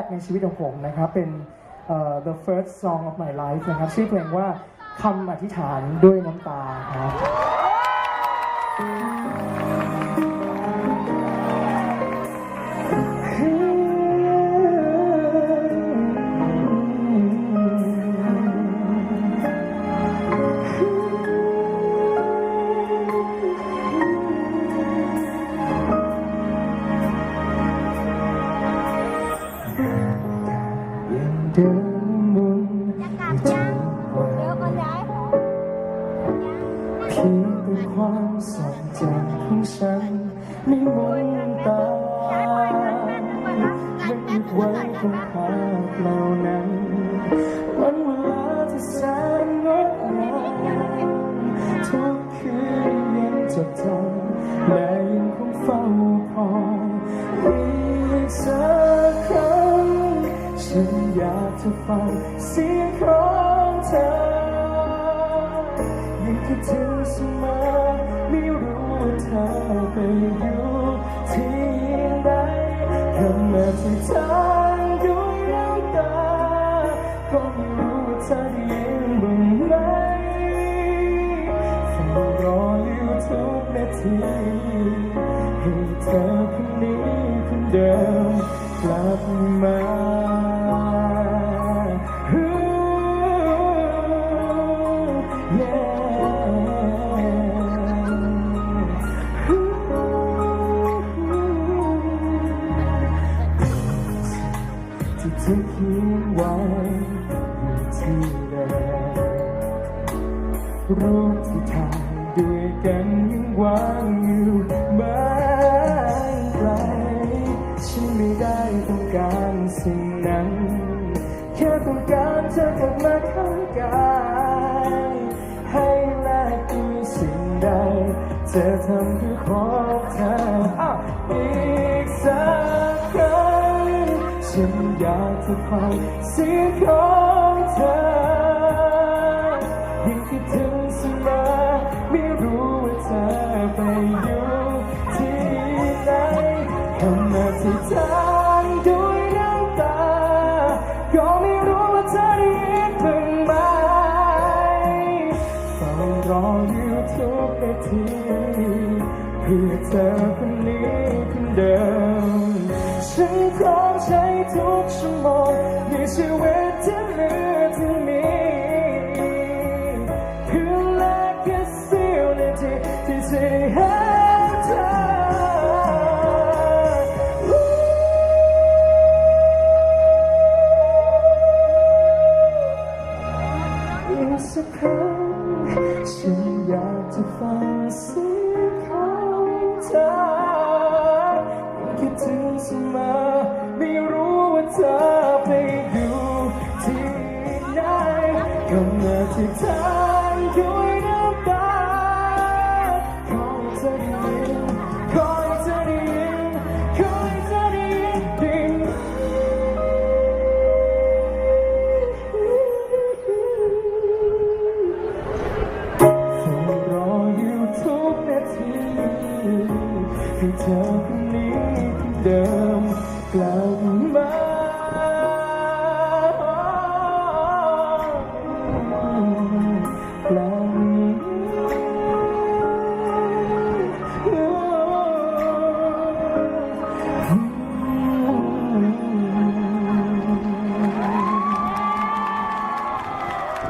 กในชีวิตของผมนะครับ เป็น the first song of my life นะครับ ชื่อเพลงว่าคำอธิษฐานด้วยน้ำตาครับ เดินมุนจะกลับยังเดี๋ยวคนย้ายเพียงเป็นความทรงจของฉันไม่มนตาไม่คิดไว้คงภาพเหล่านั้นวันเวลาที่แสนงดงามทุกคืนยังจดจำและยังคงเฝ้าคอยอีกสัก ฉันอยากจะฟังเสียงของเธอยังคิดถึงเสมอไม่รู้ว่าเธอไปอยู่ที่ใดคำอธิษฐานด้วยน้ำตาก็ไม่รู้ว่าเธอได้ยินบ้างไหมเฝ้ารออยู่ทุกนาทีให้เธอคนนี้คนเดิมกลับมา ที่เธอเขียนไว้อยู่ที่ใดรูปที่ถ่ายด้วยกันยังวางอยู่ไม่ไกลฉันไม่ได้ต้องการสิ่งนั้น แค่ต้องการเธอกลับมาข้างกายให้แลกด้วยสิ่งใดเธอทำเพื่อขอ อยากจะฟังเสียงของเธอยิ่งคิดถึงเสมอไม่รู้ว่าเธอไปอยู่ที่ไหนคำอธิษฐานด้วยน้ำตา ก็ไม่รู้ว่าเธอได้ยินบ้างไหมเฝ้ารออยู่ทุกนาทีเพื่อเธอคนนี้คนเดิม ฉันพร้อมใช้ทุกชั่วโมงในชีวิตที่เหลือที่มีเพื่อแลกแค่เสี้ยวนาทีที่จะได้เธออีกสักครั้งฉันอยากจะฟังเสียงของเธอคิดถึง สมอ ไม่รู้ว่าเธอไปอยู่ที่ไหนกำเนิดที่ทางด้วยน้ำตาคอยจะได้ยินคอยจะได้ยินคอยจะได้ยินเพียงเฝ้รออยู่ทุกนาทีที่เธอ ดิมกลับมาแปล